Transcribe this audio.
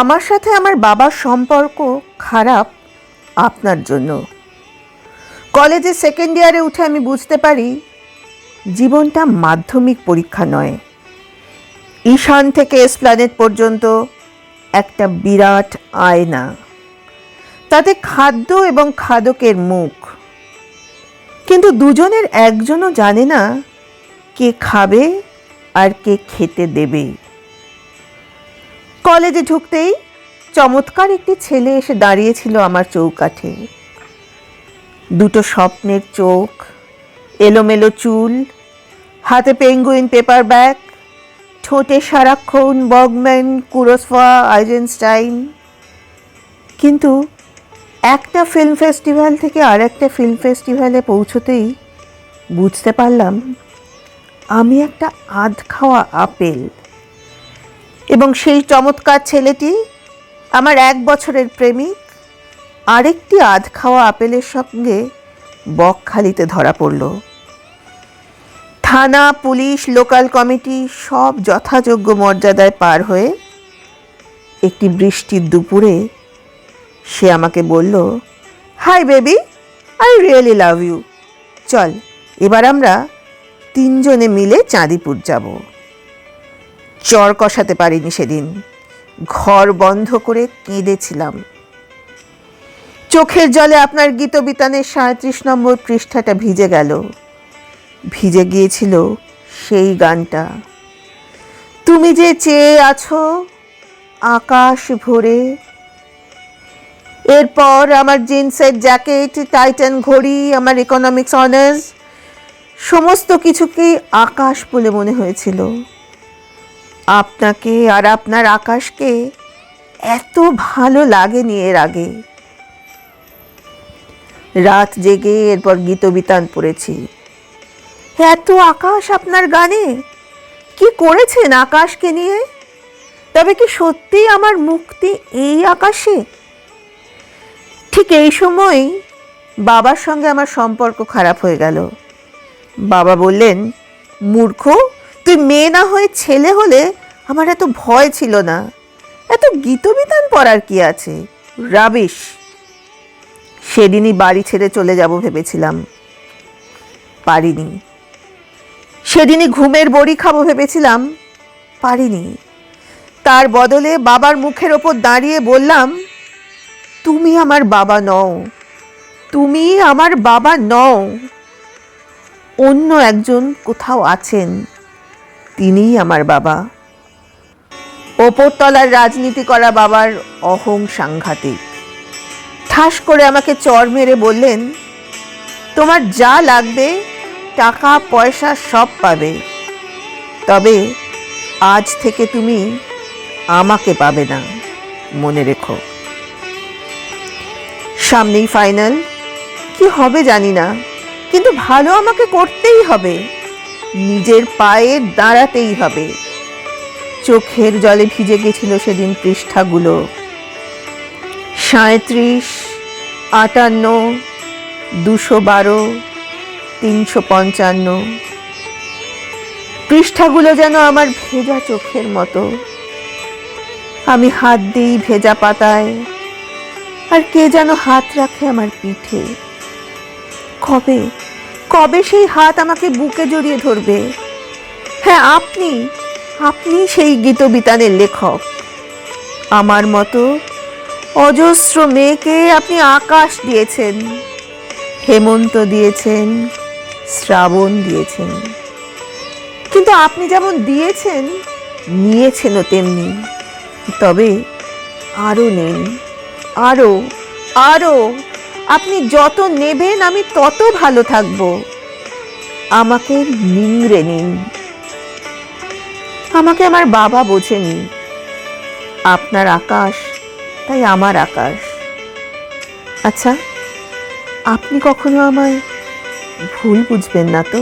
আমার সাথে আমার বাবার সম্পর্ক খারাপ আপনার জন্য। কলেজে সেকেন্ড ইয়ারে উঠে আমি বুঝতে পারি, জীবনটা মাধ্যমিক পরীক্ষা নয়। ঈশান থেকে এসপ্ল্যানেট পর্যন্ত একটা বিরাট আয়না। তাতে খাদ্য এবং খাদকের মুখ। কিন্তু দুজনের একজনও জানে না কে খাবে আর কে খেতে দেবে। কলেজে ঢুকতেই চমৎকার একটি ছেলে এসে দাঁড়িয়েছিল আমার চৌকাঠে। দুটো স্বপ্নের চোখ, এলোমেলো চুল, হাতে পেঙ্গুইন পেপার ব্যাগ, ঠোঁটে সারাক্ষণ বগম্যান, কুরসফা, আইজেনস্টাইন। কিন্তু একটা ফিল্ম ফেস্টিভ্যাল থেকে আর একটা ফিল্ম ফেস্টিভ্যালে পৌঁছতেই বুঝতে পারলাম, আমি একটা আধ খাওয়া আপেল এবং সেই চমৎকার ছেলেটি আমার এক বছরের প্রেমিক। আরেকটি আধ খাওয়া আপেলের সঙ্গে বকখালিতে ধরা পড়ল। থানা, পুলিশ, লোকাল কমিটি সব যথাযোগ্য মর্যাদায় পার হয়ে একটি বৃষ্টির দুপুরে সে আমাকে বলল, hi baby, I really love you. চল, এবার আমরা তিনজনে মিলে চাঁদিপুর যাব। চর কষাতে পারিনি সেদিন। ঘর বন্ধ করে কেঁদেছিলাম। চোখের জলে আপনার গীতবিতানের সাঁত্রিশ নম্বর পৃষ্ঠাটা ভিজে গেল। ভিজে গিয়েছিল সেই গানটা। তুমি যে চেয়ে আছো আকাশ ভরে, এরপর আমার জিন্সের জ্যাকেট, টাইটান ঘড়ি, আমার ইকোনমিক্স অনার্স সমস্ত কিছুকে আকাশ বলে মনে হয়েছিল। আপনাকে আর আপনার আকাশকে এত ভালো লাগেনি এর আগে। রাত জেগে এরপর গীতবিতান পড়েছি। এত আকাশ আপনার গানে? কি করেছেন আকাশকে নিয়ে? তবে কি সত্যি আমার মুক্তি এই আকাশে? ঠিক এই সময় বাবার সঙ্গে আমার সম্পর্ক খারাপ হয়ে গেল। বাবা বললেন, মূর্খ, তুই মেয়ে না হয়ে ছেলে হলে আমার এত ভয় ছিল না। এত গীতবিতান পড়ার কি আছে? রাবিশ। সেদিনই বাড়ি ছেড়ে চলে যাব ভেবেছিলাম। পারিনি। সেদিনই ঘুমের বড়ি খাব ভেবেছিলাম। পারিনি। তার বদলে বাবার মুখের ওপর দাঁড়িয়ে বললাম, তুমি আমার বাবা নও। তুমি আমার বাবা নও। অন্য একজন কোথাও আছেন, তিনিই আমার বাবা। ওপরতলার রাজনীতি করা বাবার অহং সাংঘাতিক। ঠাস করে আমাকে চর মেরে বললেন, তোমার যা লাগবে, টাকা, পয়সা সব পাবে। তবে আজ থেকে তুমি আমাকে পাবে না, মনে রেখো। সামনেই ফাইনাল। কি হবে জানি না, কিন্তু ভালো আমাকে করতেই হবে। নিজের পায়ে দাঁড়াতেই হবে। চোখের জলে ভিজে গেছিল সেদিন পৃষ্ঠাগুলো। সাঁত্রিশ আটান্ন, দুশো বারো, তিনশো পঞ্চান্ন। পৃষ্ঠাগুলো যেন আমার ভেজা চোখের মতো। আমি হাত দিই ভেজা পাতায়, আর কে যেন হাত রাখে আমার পিঠে। কবে? কবে সেই হাত আমাকে বুকে জড়িয়ে ধরবে? হ্যাঁ আপনি আপনি সেই গীতবিতানের লেখক। আমার মতো অজস্র মেয়েকে আপনি আকাশ দিয়েছেন, হেমন্ত দিয়েছেন, শ্রাবণ দিয়েছেন। কিন্তু আপনি যেমন দিয়েছেন, নিয়েছেনও তেমনি। তবে আরও নেন, আরও আরও। আপনি যত নেবেন, আমি তত ভালো থাকব। আমাকে নিংড়ে নিন। আমাকে আমার বাবা বোঝেনি। আপনার আকাশ, তাই আমার আকাশ। আচ্ছা আপনি কখনো আমায় ভুল বুঝবেন না তো?